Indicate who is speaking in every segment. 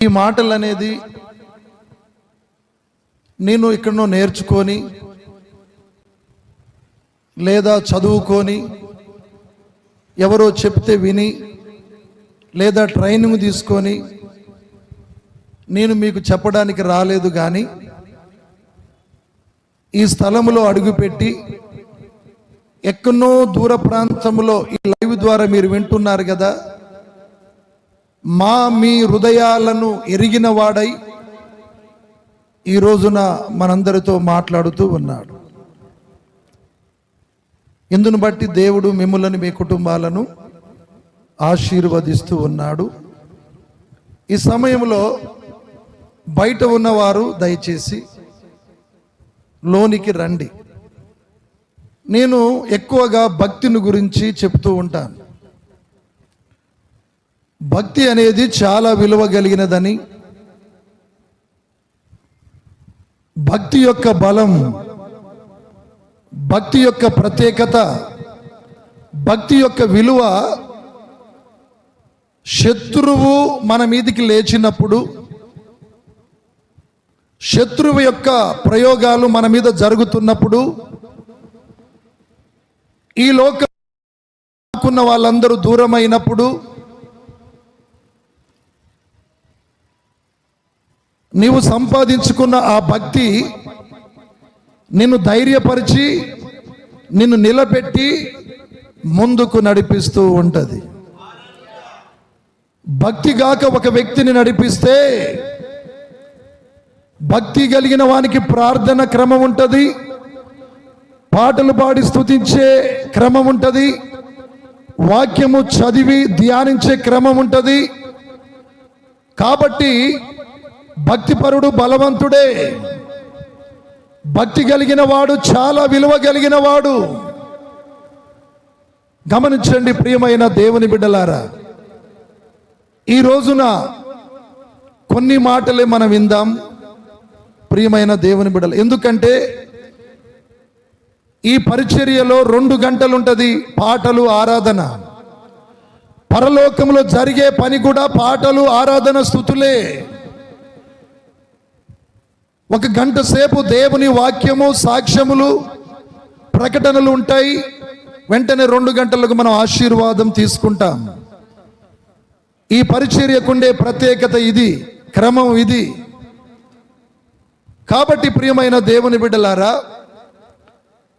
Speaker 1: ఈ మాటలు అనేది నేను ఇక్కడనో నేర్చుకొని లేదా చదువుకొని ఎవరో చెప్తే విని లేదా ట్రైనింగ్ తీసుకొని నేను మీకు చెప్పడానికి రాలేదు కానీ ఈ స్థలంలో అడుగుపెట్టి ఎక్కడో దూర ప్రాంతంలో ఈ లైవ్ ద్వారా మీరు వింటున్నారు కదా మా మీ హృదయాలను ఎరిగిన వాడై ఈ రోజున మనందరితో మాట్లాడుతూ ఉన్నాడు. ఇందును బట్టి దేవుడు మిమ్మల్ని మీ కుటుంబాలను ఆశీర్వదిస్తూ ఉన్నాడు. ఈ సమయంలో బయట ఉన్నవారు దయచేసి లోనికి రండి. నేను ఎక్కువగా భక్తిని గురించి చెప్తూ ఉంటాను. భక్తి అనేది చాలా విలువ కలిగినదని. భక్తి యొక్క బలం భక్తి యొక్క ప్రత్యేకత భక్తి యొక్క విలువ శత్రువు మన మీదికి లేచినప్పుడు శత్రువు యొక్క ప్రయోగాలు మన మీద జరుగుతున్నప్పుడు ఈ లోకం వాళ్ళందరూ దూరమైనప్పుడు నీవు సంపాదించుకున్న ఆ భక్తి నిన్ను ధైర్యపరిచి నిన్ను నిలబెట్టి ముందుకు నడిపిస్తూ ఉంటుంది. భక్తి గాక ఒక వ్యక్తిని నడిపిస్తే భక్తి కలిగిన వానికి ప్రార్థన క్రమం ఉంటుంది. పాటలు పాడి స్థుతించే క్రమం ఉంటుంది. వాక్యము చదివి ధ్యానించే క్రమం ఉంటుంది. కాబట్టి భక్తిపరుడు బలవంతుడే. భక్తి కలిగిన వాడు చాలా విలువ కలిగిన వాడు. గమనించండి ప్రియమైన దేవుని బిడ్డలారా. ఈ రోజున కొన్ని మాటలే మనం విందాం. ప్రియమైన దేవుని బిడ్డలు ఎందుకంటే ఈ పరిచర్యలో రెండు గంటలు ఉంటుంది పాటలు ఆరాధన. పరలోకంలో జరిగే పని కూడా పాటలు ఆరాధన స్థుతులే. ఒక గంట సేపు దేవుని వాక్యము సాక్ష్యములు ప్రకటనలు ఉంటాయి. వెంటనే రెండు గంటలకు మనం ఆశీర్వాదం తీసుకుంటాం. ఈ పరిచర్యకుండే ప్రత్యేకత ఇది క్రమం ఇది. కాబట్టి ప్రియమైన దేవుని బిడ్డలారా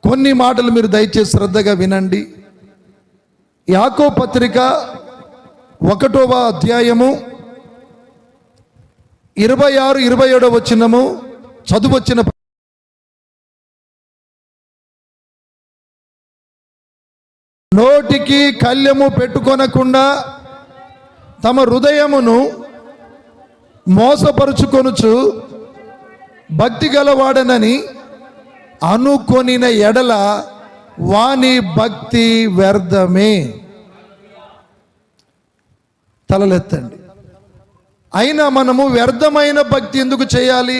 Speaker 1: కొన్ని మాటలు మీరు దయచేసి శ్రద్ధగా వినండి. యాకో పత్రిక ఒకటవ అధ్యాయము ఇరవై ఆరు ఇరవై ఏడవ వచ్చినము చదువు వచ్చిన నోటికి కళ్యము పెట్టుకొనకుండా తమ హృదయమును మోసపరుచుకొనుచు భక్తి గలవాడనని అనుకొనిన ఎడల వాని భక్తి వ్యర్థమే. తలలెత్తండి. అయినా మనము వ్యర్థమైన భక్తి ఎందుకు చేయాలి?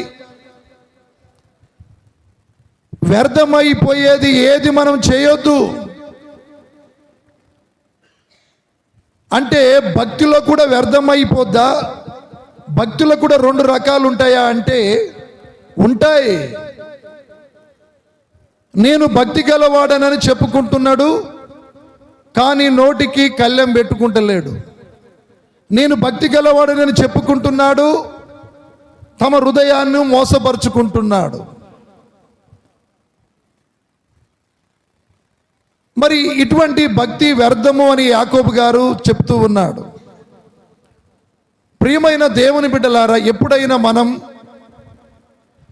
Speaker 1: వ్యర్థమైపోయేది ఏది మనం చేయొద్దు. అంటే భక్తిలో కూడా వ్యర్థమైపోద్దా? భక్తిలో కూడా రెండు రకాలు ఉంటాయా అంటే ఉంటాయి. నేను భక్తి గలవాడనని చెప్పుకుంటున్నాడు కానీ నోటికి కళ్ళెం పెట్టుకుంటలేడు. నేను భక్తి గలవాడనని చెప్పుకుంటున్నాడు తమ హృదయాన్ని మోసపరుచుకుంటున్నాడు. మరి ఇటువంటి భక్తి వ్యర్థము అని యాకోబు గారు చెప్తూ ఉన్నాడు. ప్రియమైన దేవుని బిడ్డలారా ఎప్పుడైనా మనం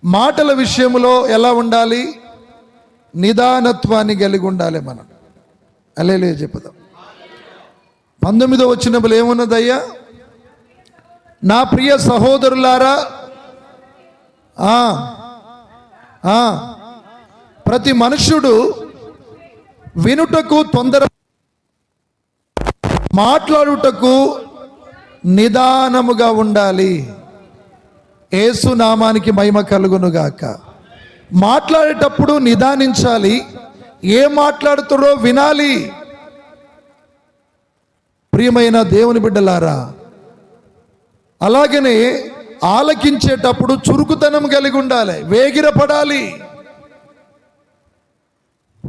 Speaker 1: మాటల విషయంలో ఎలా ఉండాలి? నిదానత్వాన్ని కలిగి ఉండాలి మనం. అలేలే చెప్పుదాం. పంతొమ్మిదో వచ్చినప్పుడు ఏమున్నదయ్యా? నా ప్రియ సహోదరులారా ప్రతి మనుష్యుడు వినుటకు తొందర మాట్లాడుటకు నిదానముగా ఉండాలి. ఏసు నామానికి మహిమ కలుగునుగాక. మాట్లాడేటప్పుడు నిదానించాలి. ఏం మాట్లాడుతారో వినాలి. ప్రియమైన దేవుని బిడ్డలారా అలాగనే ఆలకించేటప్పుడు చురుకుతనం కలిగి ఉండాలి వేగిరపడాలి.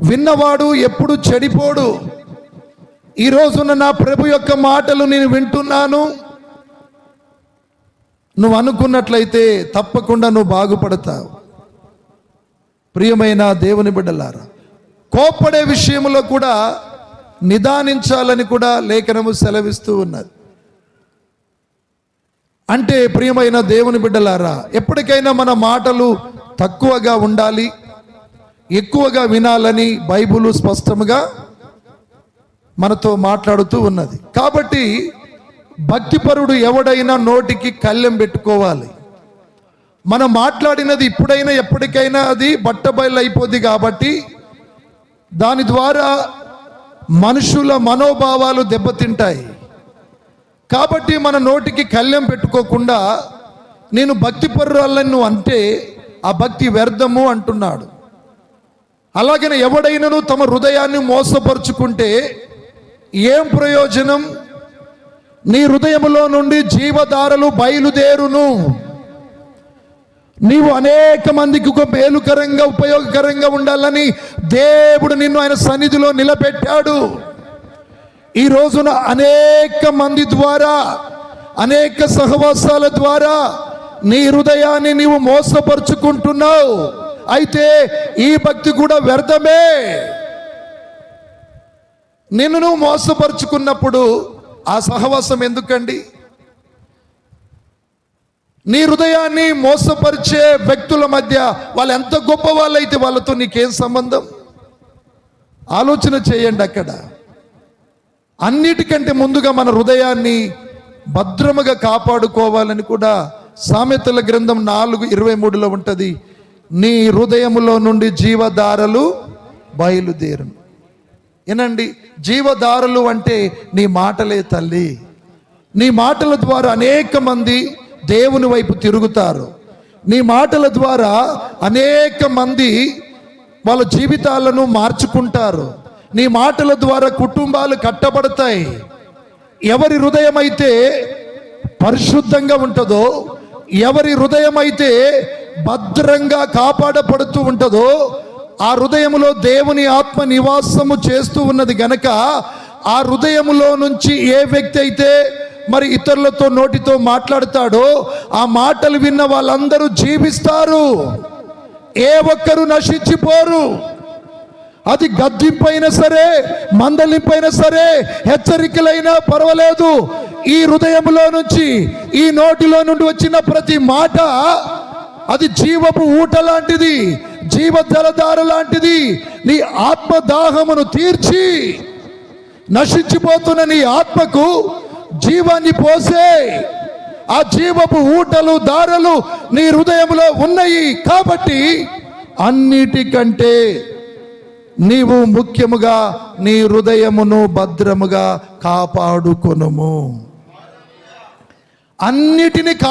Speaker 1: విన్నవాడు ఎప్పుడు చెడిపోడు. ఈ నా ప్రభు యొక్క మాటలు నేను వింటున్నాను. నువ్వు అనుకున్నట్లయితే తప్పకుండా నువ్వు బాగుపడతావు. ప్రియమైన దేవుని బిడ్డలారా కోప్పడే విషయంలో కూడా నిదానించాలని కూడా లేఖనము సెలవిస్తూ ఉన్నది. అంటే ప్రియమైన దేవుని బిడ్డలారా ఎప్పటికైనా మన మాటలు తక్కువగా ఉండాలి. ఎక్కువగా వినాలని బైబుల్ స్పష్టంగా మనతో మాట్లాడుతూ ఉన్నది. కాబట్టి భక్తిపరుడు ఎవడైనా నోటికి కళ్ళెం పెట్టుకోవాలి. మనం మాట్లాడినది ఇప్పుడైనా ఎప్పటికైనా అది బట్టబయలు అయిపోద్ది కాబట్టి దాని ద్వారా మనుషుల మనోభావాలు దెబ్బతింటాయి. కాబట్టి మన నోటికి కళ్ళెం పెట్టుకోకుండా నేను భక్తిపరురాలను అంటే ఆ భక్తి వ్యర్థము అంటున్నాడు. అలాగనే ఎవడైనను తమ హృదయాన్ని మోసపరుచుకుంటే ఏం ప్రయోజనం? నీ హృదయములో నుండి జీవధారలు బయలుదేరును. నీవు అనేక మందికి ఒక మేలుకరంగా ఉపయోగకరంగా ఉండాలని దేవుడు నిన్ను ఆయన సన్నిధిలో నిలబెట్టాడు. ఈ రోజున అనేక మంది ద్వారా అనేక సహవాసాల ద్వారా నీ హృదయాన్ని నీవు మోసపరుచుకుంటున్నావు. అయితే ఈ భక్తి కూడా వ్యర్థమే. నిన్ను నువ్వు మోసపరుచుకున్నప్పుడు ఆ సహవాసం ఎందుకండి? నీ హృదయాన్ని మోసపరిచే వ్యక్తుల మధ్య వాళ్ళు ఎంత గొప్ప వాళ్ళైతే వాళ్ళతో నీకేం సంబంధం? ఆలోచన చేయండి అక్కడ. అన్నిటికంటే ముందుగా మన హృదయాన్ని భద్రముగా కాపాడుకోవాలని కూడా సామెతల గ్రంథం నాలుగు ఇరవై మూడులో ఉంటుంది. నీ హృదయములో నుండి జీవధారలు బయలుదేరును. ఏనండి జీవధారలు అంటే నీ మాటలే తల్లి. నీ మాటల ద్వారా అనేక మంది దేవుని వైపు తిరుగుతారు. నీ మాటల ద్వారా అనేక మంది వాళ్ళ జీవితాలను మార్చుకుంటారు. నీ మాటల ద్వారా కుటుంబాలు కట్టబడతాయి. ఎవరి హృదయం అయితే పరిశుద్ధంగా ఉంటుందో ఎవరి హృదయం అయితే భద్రంగా కాపాడబడుతూ ఉంటుందో ఆ హృదయములో దేవుని ఆత్మ నివాసము చేస్తూ ఉన్నది గనక ఆ హృదయములో నుంచి ఏ వ్యక్తి అయితే మరి ఇతరులతో నోటితో మాట్లాడతాడో ఆ మాటలు విన్న వాళ్ళందరూ జీవిస్తారు. ఏ ఒక్కరు నశించిపోరు. అది గద్దింపైనా సరే మందలింపైనా సరే హెచ్చరికలైనా పర్వాలేదు. ఈ హృదయంలో నుంచి ఈ నోటిలో నుండి వచ్చిన ప్రతి మాట అది జీవపు ఊట లాంటిది జీవ జలధార లాంటిది. నీ ఆత్మ దాహమును తీర్చి నశించిపోతున్న నీ ఆత్మకు జీవాన్ని పోసే ఆ జీవపు ఊటలు దారలు నీ హృదయంలో ఉన్నాయి కాబట్టి అన్నిటికంటే నీవు ముఖ్యముగా నీ హృదయమును భద్రముగా కాపాడుకొనుము. అన్నిటిని